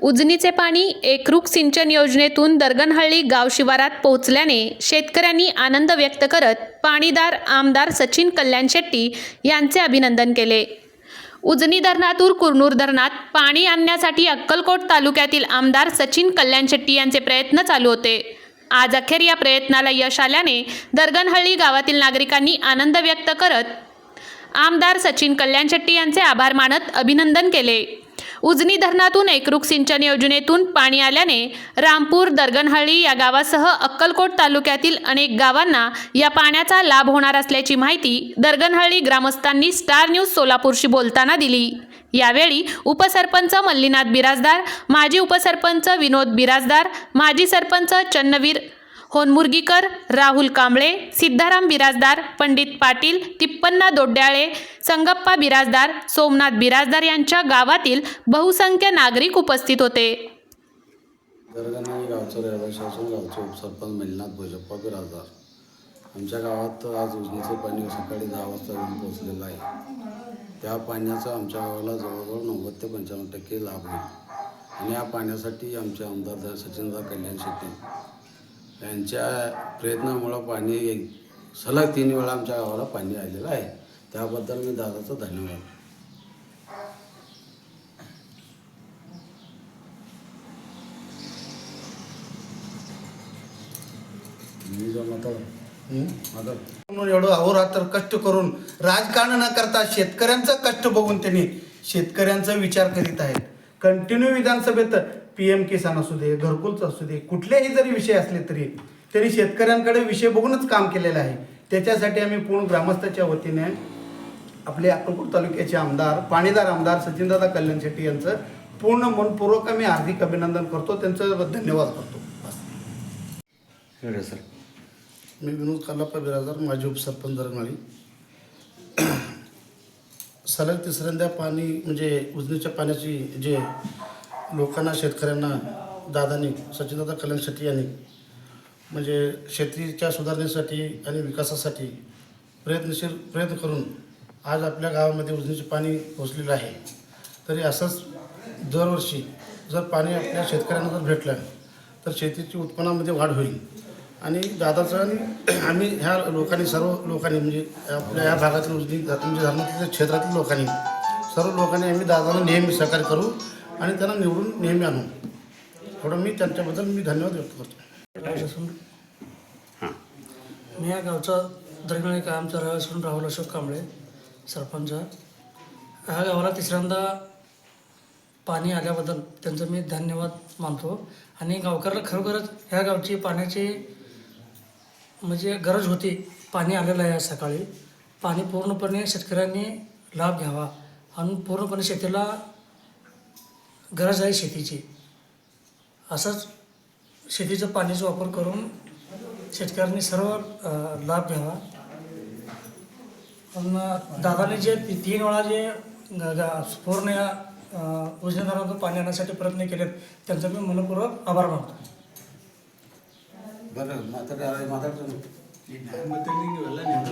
उजनीचे पाणी एकरूप सिंचन योजनेतून दरगनहळ्ळी गाव शिवारात पोहोचल्याने शेतकऱ्यांनी आनंद व्यक्त करत पाणीदार आमदार सचिन कल्याण शेट्टी यांचे अभिनंदन केले. उजनी धरणातून कुरनूर धरणात पाणी आणण्यासाठी अक्कलकोट तालुक्यातील आमदार सचिन कल्याण शेट्टी यांचे प्रयत्न चालू होते. आज अखेर या प्रयत्नाला यश आल्याने दर्गनहळ्ळी गावातील नागरिकांनी आनंद व्यक्त करत आमदार सचिन कल्याण शेट्टी यांचे आभार मानत अभिनंदन केले. उजनी धरणातून एकरूप सिंचन योजनेतून पाणी आल्याने रामपूर दर्गनहळ्ळी या गावासह अक्कलकोट तालुक्यातील अनेक गावांना या पाण्याचा लाभ होणार असल्याची माहिती दर्गनहळ्ळी ग्रामस्थांनी स्टार न्यूज सोलापूरशी बोलताना दिली. यावेळी उपसरपंच मल्लीनाथ बिराजदार माजी उपसरपंच विनोद बिराजदार माजी सरपंच चन्नवीर होनमुर्गीकर राहुल कांबळे सिद्धाराम बिराजदार पंडित पाटील तिप्पन्ना दोड्याळे संगप्पा बिराजदार सोमनाथ बिराजदार यांच्या गावातील बहुसंख्य नागरिक उपस्थित होते. गावचं असून गावचे उपसरपंच मल्लीनाथ भोजप्पा बिराजदार. आमच्या गावात आज उजनीचं पाणी सकाळी दहा वाजता येऊन पोहोचलेलं आहे. त्या पाण्याचा आमच्या गावाला जवळजवळ नव्वद ते पंच्याण्णव टक्के लाभ होईल. आणि या पाण्यासाठी आमचे आमदार द- सचिनदा कल्याण शेट्टी यांच्या प्रयत्नामुळं पाणी एक- सलग तीन वेळा आमच्या गावाला पाणी आलेलं आहे. त्याबद्दल मी दादाचं धन्यवाद. मी जो म्हणून एवढं अहोरात्र कष्ट करून राजकारण न करता शेतकऱ्यांचं कष्ट बघून त्यांनी शेतकऱ्यांचा विचार करीत आहेत. कंटिन्यू विधानसभेत पी एम किसान असू दे घरकुलचं असू दे कुठलेही जरी विषय असले तरी त्यांनी शेतकऱ्यांकडे विषय बघूनच काम केलेलं आहे. त्याच्यासाठी आम्ही पूर्ण ग्रामस्थाच्या वतीने आपले अक्कलकोट तालुक्याचे आमदार पाणीदार आमदार सचिनदादा कल्याण शेट्टी यांचं पूर्ण मनपूर्वक आम्ही हार्दिक अभिनंदन करतो. त्यांचं धन्यवाद करतो. सर. मी विनोद कालाप्पा बिराजदार माजी उपसरपंच दरंगाळी. सलग तिसऱ्यांदा पाणी म्हणजे उजनीच्या पाण्याची जे लोकांना शेतकऱ्यांना दादानी सचिनदादा कल्याण शेट्टी यांनी म्हणजे शेतीच्या सुधारणेसाठी आणि विकासासाठी प्रयत्नशील प्रयत्न करून आज आपल्या गावामध्ये उजनीचे पाणी पोचलेलं आहे. तरी असंच दरवर्षी जर पाणी आपल्या शेतकऱ्यांना जर भेटलं तर शेतीची उत्पन्नामध्ये वाढ होईल. आणि दादाचं आणि आम्ही ह्या लोकांनी सर्व लोकांनी म्हणजे आपल्या ह्या भागातील म्हणजे धर्मातील क्षेत्रातील लोकांनी सर्व लोकांनी आम्ही दादाला नेहमी सहकार्य करू आणि त्यांना निवडून नेहमी आणू. थोडं मी त्यांच्याबद्दल मी धन्यवाद व्यक्त करतो. मी या गावचा दरम्यान का आमचा रहिवासी असून राहुल अशोक कांबळे सरपंच. ह्या गावाला तिसऱ्यांदा पाणी आल्याबद्दल त्यांचं मी धन्यवाद मानतो. आणि गावकऱ्याला खरोखरच ह्या गावची पाण्याची म्हणजे गरज होती. पाणी आलेलं आहे सकाळी. पाणी पूर्णपणे शेतकऱ्यांनी लाभ घ्यावा. आणि पूर्णपणे शेतीला गरज आहे शेतीची. असंच शेतीचं पाण्याचा वापर करून शेतकऱ्यांनी सर्व लाभ घ्यावा. पण दादाने जे तीन वेळा जे पूर्ण या उजनीधरणातून पाणी आणण्यासाठी प्रयत्न केलेत त्यांचा मी मनपूर्वक आभार मानतो. ಬರ್ರಿ ಮಾತಾಡ ಮಾತಾಡ್ತೀನಿ ಈಗ ನಾನು ಮಾತಾಡಿ ನೀವೆಲ್ಲ ನಿಮ್ಮ